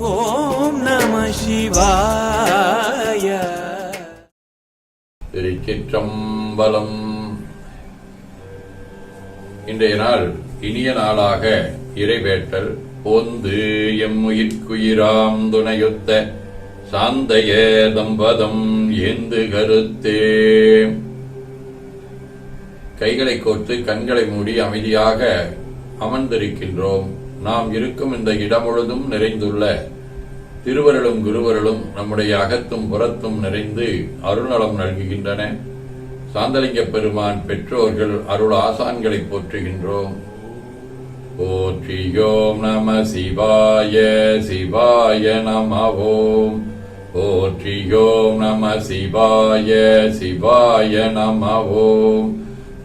ஓம் நம சிவாய. திருச்சிற்றம்பலம் இன்றைய நாள் இனிய நாளாக இறைவேட்டல் பொந்து எம்முயிர்க்குயிராம் துணையொத்த சாந்தைய தம்பதம் ஏந்து கருத்தே. கைகளை கோர்த்து கண்களை மூடி அமைதியாக அமர்ந்திருக்கின்றோம். நாம் இருக்கும் இந்த இடம் முழுதும் நிறைந்துள்ள திருவருளும் குருவருளும் நம்முடைய அகத்தும் புறத்தும் நிறைந்து அருள்நலம் நல்குகின்றன. சாந்தலிங்க பெருமான் பெற்றோர்கள் அருள் ஆசான்களை போற்றுகின்றோம். போற்றியோம் நம சிவாய சிவாய நமவோம். போற்றியோம் நம சிவாய சிவாய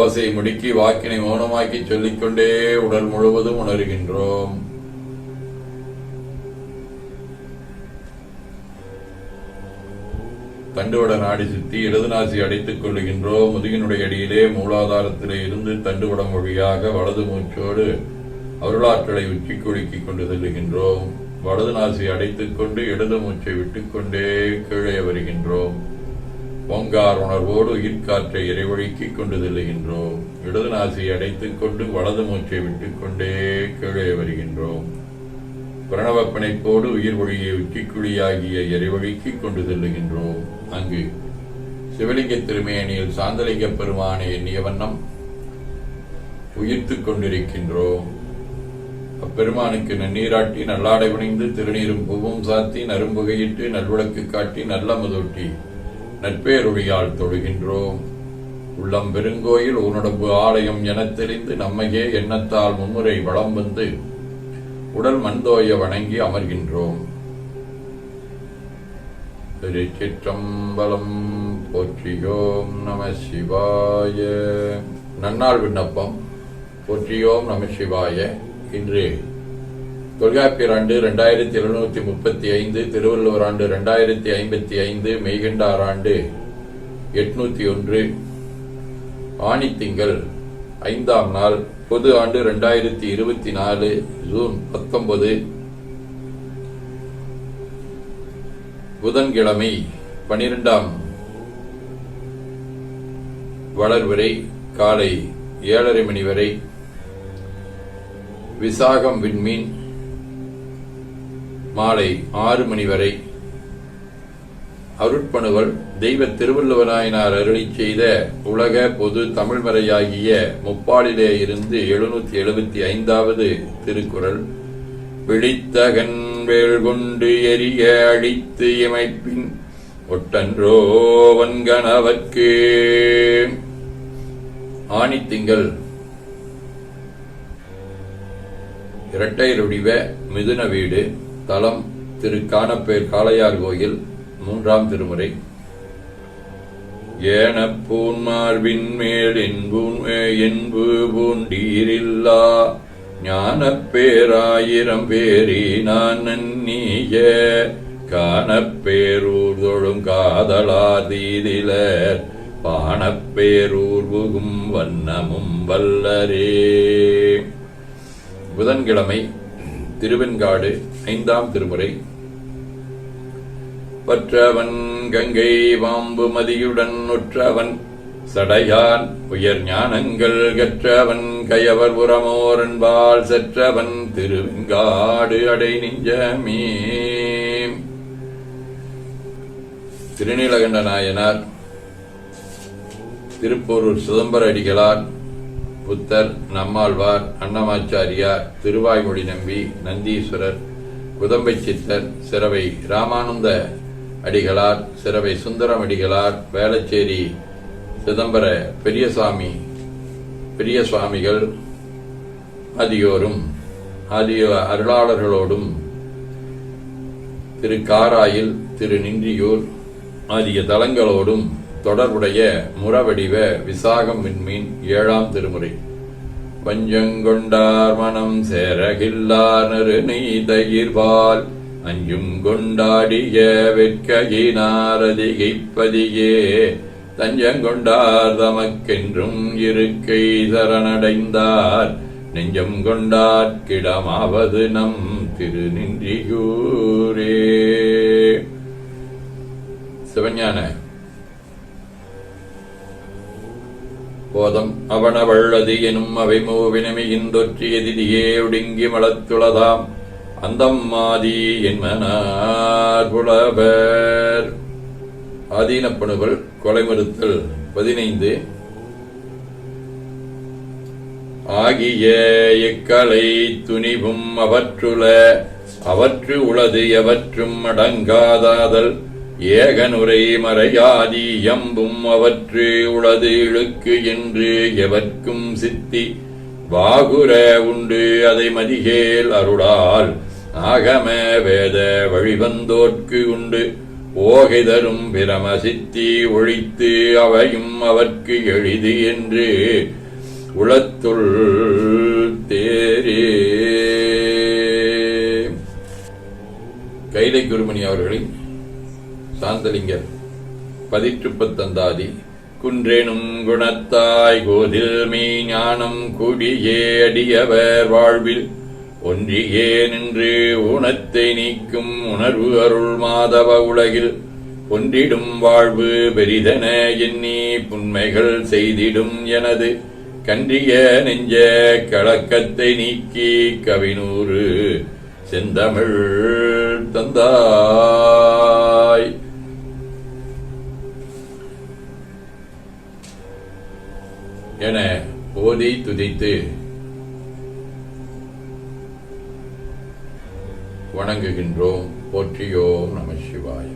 ஓசை முடுக்கி வாக்கினை மௌனமாக்கி சொல்லிக்கொண்டே உடல் முழுவதும் உணர்கின்றோம். தண்டுவட நாடி சுத்தி இடது நாசி அடைத்துக் கொள்ளுகின்றோம். முதுகினுடைய அடியிலே மூலாதாரத்திலே இருந்து தண்டுவடம் வழியாக வலது மூச்சோடு அருளாற்றலை உச்சி குலுக்கிக் கொண்டு செல்லுகின்றோம். வலது நாசி அடைத்துக் கொண்டு இடது மூச்சை விட்டுக்கொண்டே கீழே வருகின்றோம். ஓங்கார் உணர்வோடு உயிர்காற்றை இறைவழிக்கிக் கொண்டு செல்லுகின்றோம் இடது நாசியை அடைத்துக் கொண்டு வலது மூச்சை விட்டுக்கொண்டே கீழே வருகின்றோம். பிரணவ பிணைப்போடு உயிர் ஒழியை உச்சிக்குழியாகிய இறைவழிக்கிக் கொண்டு செல்லுகின்றோம் அங்கு சிவலிங்க திருமேனியில் சாந்தலிங்க பெருமானை எண்ணிய வண்ணம் உயிர்த்துக் கொண்டிருக்கின்றோம். அப்பெருமானுக்கு நன்னீராட்டி நல்லாடை புனைந்து திருநீரும் பூவும் சாத்தி நரும்புகையிட்டு நல்விளக்கு காட்டி நல்ல முதூட்டி நற்பேரொழியால் தொழுகின்றோம். உள்ளம் பெருங்கோயில் உன்னுடம்பு ஆலயம் என தெரிந்து நம்மையே எண்ணத்தால் மும்முறை வளம் வந்து உடல் மண்தோய வணங்கி அமர்கின்றோம். திருச்சிற்றம்பலம் போற்றியோம் நம சிவாய. நன்னாள் விண்ணப்பம். போற்றியோம் நம சிவாய. இன்று தொல்காப்பியர் ஆண்டு ரெண்டாயிரத்தி எழுநூத்தி முப்பத்தி ஐந்து திருவள்ளுவர் ஆண்டு ரெண்டாயிரத்தி ஐம்பத்தி ஐந்து மெய்கண்டார் ஆண்டு எட்நூத்தி ஒன்று. ஆணித்திங்கள் ஐந்தாம் நாள் பொது ஆண்டு ரெண்டாயிரத்தி இருபத்தி நாலு ஜூன் பத்தொன்பது. புதன்கிழமை பனிரெண்டாம் வளர்வரை காலை ஏழரை மணி வரை. விசாகம் விண்மீன் மாலை ஆறு மணி வரை. அருட்பணுவல் தெய்வ திருவள்ளுவராயனார் அருளி செய்த உலக பொது தமிழ்மறையாகிய முப்பாளிலே இருந்து எழுநூத்தி எழுபத்தி ஐந்தாவது திருக்குறள். பிடித்தகன் வேள் கொண்டு எரிய அழித்து இமைப்பின் ஒட்டன்றோ கணவர்க்கு ஆணித்திங்கள். இரட்டையருடிவ மிதுன வீடு. தலம் திரு காணப்பேர் காளையார் கோயில் மூன்றாம் திருமுறை. ஏன பூன்மார்பின் மேல் என்பு பூண்டீரில்லா ஞானப்பேராயிரம் பேரி நான் நீய காணப்பேரூர் தொழும் காதலார் தீதிலர். பாணப்பேரூர் புகும் வண்ணமும் வல்லரே. புதன்கிழமை திருவெண்காடு ஐந்தாம் திருமுறை. பற்றவன் கங்கை வாம்பு மதியுடன் நுற்றவன் சடையான் உயர் ஞானங்கள் கற்றவன் கயவர் உரமோரன்பால் செற்றவன் திருவெங்காடு அடை நெஞ்சமே. திருநீலகண்ட நாயனார் திருப்போரூர் சிதம்பர அடிகளார் புத்தர் நம்மாழ்வார் அன்னமாச்சாரியார் திருவாய்மொழி நம்பி நந்தீஸ்வரர் குதம்பை சித்தர் சிறவை ராமானந்த அடிகளார் சிறவை சுந்தரம் அடிகளார் வேளச்சேரி சிதம்பர பெரியசாமி பெரிய சுவாமிகள் ஆகியோரும் அருளாளர்களோடும் திரு காராயில் திரு நின்றியூர் ஆகிய தலங்களோடும் தொடர்புடைய முறவடிவ விசாகம் விண்மீன் ஏழாம் திருமுறை. வஞ்சங்கொண்டார் மனம் சேரகில்லார் நறு நெய்தயிர்வால் அஞ்சும் கொண்டாடிய வெட்கையினாரதிகைப்பதியே தஞ்சங்கொண்டார் தமக்கென்றும் இருக்கை சரணடைந்தார். நெஞ்சம் கொண்டாட்கிடமாவது நம் திருநின்றியூரே. சிவஞான போதம் அவனவள்ளது எனும் அவை எதிரியே ஒடுங்கி மலத்துளதாம் அந்தம் மாதி என்மனார் புலவர். கொலை கொலைமறுத்தல் பதினைந்து. ஆகிய எக்கலை துணிவும் அவற்றுல அவற்று உளது எவற்றும் அடங்காதாதல். ஏகனுரை மறையாதி எம்பும் அவற்று உளது இழுக்கு என்று எவர்க்கும் சித்தி. வாகுர உண்டு அதை மதிகேல் அருளால். ஆகம வேத வழிவந்தோர்க்கு உண்டு. ஓகை தரும் பிரம சித்தி ஒழித்து அவையும் அவர்க்கு எளிது என்று உளத்துள் தேரே. கைலை குருமணி அவர்களின் சாந்தலிங்கர் பதிற்றுப்பத்தந்தாதி குன்றேனும் குணத்தாய் கோதில் மீ ஞானம் கூடியே அடியவர் வாழ்வில். ஒன்றியே நின்று ஊனத்தை நீக்கும் உணர்வு அருள் மாதவ உலகில். ஒன்றிடும் வாழ்வு பெரிதென எண்ணி புன்மைகள் செய்திடும் எனது. கன்றிய நெஞ்ச கலக்கத்தை நீக்கி கவினூறு செந்தமிழ் தந்தா ஓதி துதித்து வணங்குகின்றோம். போற்றியோம் நம சிவாய்.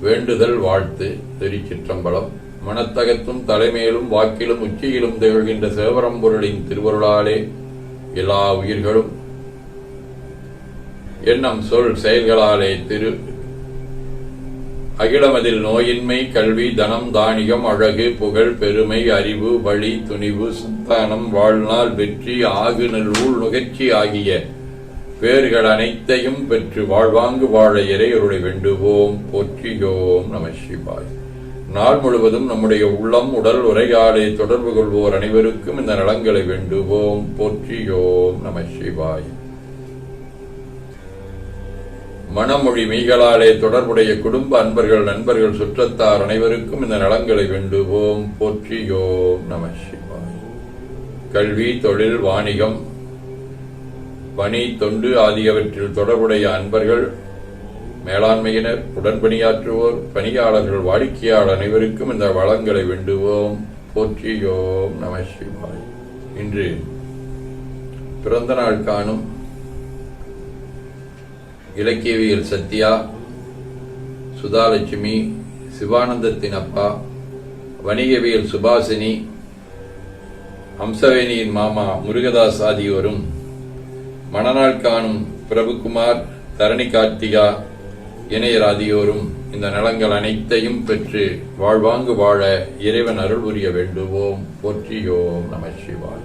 வேண்டுதல் வாழ்த்து திருச்சிற்றம்பலம். மனத்தகத்தும் தலைமையிலும் வாக்கிலும் உச்சியிலும் திகழ்கின்ற சேவரம்பொருளின் திருவருளாலே எல்லா உயிர்களும். எண்ணம் சொல் செயல்களாலே திரு அகிலமதில் நோயின்மை கல்வி தனம் தானியம் அழகு புகழ் பெருமை அறிவு வழி துணிவு சந்தானம் வாழ்நாள் வெற்றி ஆகு நல்ஊழ் நுகர்ச்சி ஆகிய பேர்கள் அனைத்தையும் பெற்று வாழ்வாங்கு வாழ இறையருளை வேண்டுவோம். போற்றியோம் நம சிவாய். நாள் முழுவதும் நம்முடைய உள்ளம் உடல் உரையாடை தொடர்பு கொள்வோர் அனைவருக்கும் இந்த நலங்களை வேண்டுவோம். போற்றியோம் நம சிவாய். மனமொழி மெய்களாலே தொடர்புடைய குடும்ப அன்பர்கள் நண்பர்கள் சுற்றத்தார் அனைவருக்கும் இந்த நலங்களை வேண்டுவோம். போற்றியோம் நம சிவாய். கல்வி தொழில் வாணிகம் பணி தொண்டு ஆகியவற்றில் தொடர்புடைய அன்பர்கள் மேலாண்மையினர் உடன்பணியாற்றுவோர் பணியாளர்கள் வாடிக்கையாளர் அனைவருக்கும் இந்த வளங்களை வேண்டுவோம். போற்றியோம் நம சிவாய். இன்று பிறந்த நாள் காணும் இலக்கியவியல் சத்யா சுதாலட்சுமி சிவானந்தத்தின் அப்பா வணிகவியல் சுபாசினி அம்சவேணியின் மாமா முருகதாஸ் ஆகியோரும் மணநாள் காணும் பிரபுகுமார் தரணி கார்த்திகா இணையர் ஆகியோரும் இந்த நலங்கள் அனைத்தையும் பெற்று வாழ்வாங்கு வாழ இறைவன் அருள் புரிய வேண்டுவோம். போற்றியோம் நம சிவாய்.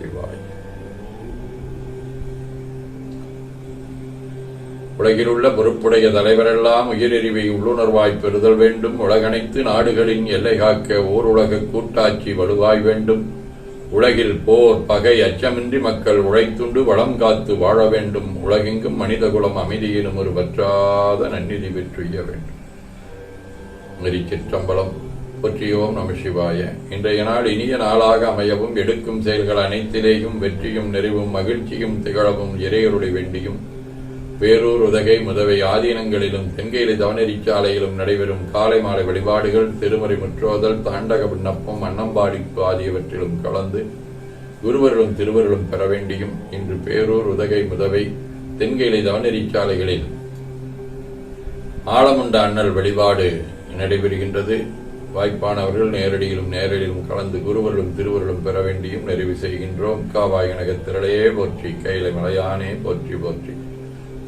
உலகிலுள்ள பொறுப்புடைய தலைவரெல்லாம் உயிரெறிவை உள்ளுணர்வாய் பெறுதல் வேண்டும். உலகனைத்து நாடுகளின் எல்லை காக்க ஓர் உலக கூட்டாட்சி வலுவாய் வேண்டும். உலகில் போர் பகை அச்சமின்றி மக்கள் உழைத்துண்டு வளம் காத்து வாழ வேண்டும். உலகெங்கும் மனிதகுலம் அமைதியினும் ஒரு பற்றாத நன்னிதி பெற்றுய வேண்டும். சிற்றம்பலம் போற்றியோம் நம சிவாய. இன்றைய நாள் இனிய நாளாக அமையவும் எடுக்கும் செயல்கள் அனைத்திலேயும் வெற்றியும் நிறைவும் மகிழ்ச்சியும் திகழவும் இறையருளை வேண்டியும். பேரூர் உதகை முதவை ஆதீனங்களிலும் தென்கையிலை தவநெறி சாலையிலும் நடைபெறும் காலை மாலை வழிபாடுகள் திருமறை முற்றோதல் தாண்டக விண்ணப்பம் அன்னம்பாடிப்பு ஆகியவற்றிலும் கலந்து குருவர்களும் திருவர்களும் பெற வேண்டியும் இன்று பேரூர் உதகை முதவை தென்கையிலை தவநெறி சாலைகளில் அண்ணல் வழிபாடு நடைபெறுகின்றது. வாய்ப்பானவர்கள் நேரடியிலும் நேரடியிலும் கலந்து குருவர்களும் திருவர்களும் பெற வேண்டியும் நிறைவு செய்கின்றோம். காவாய் கனகத்திரளையே போற்றி கைலை மலையானே போற்றி போற்றி.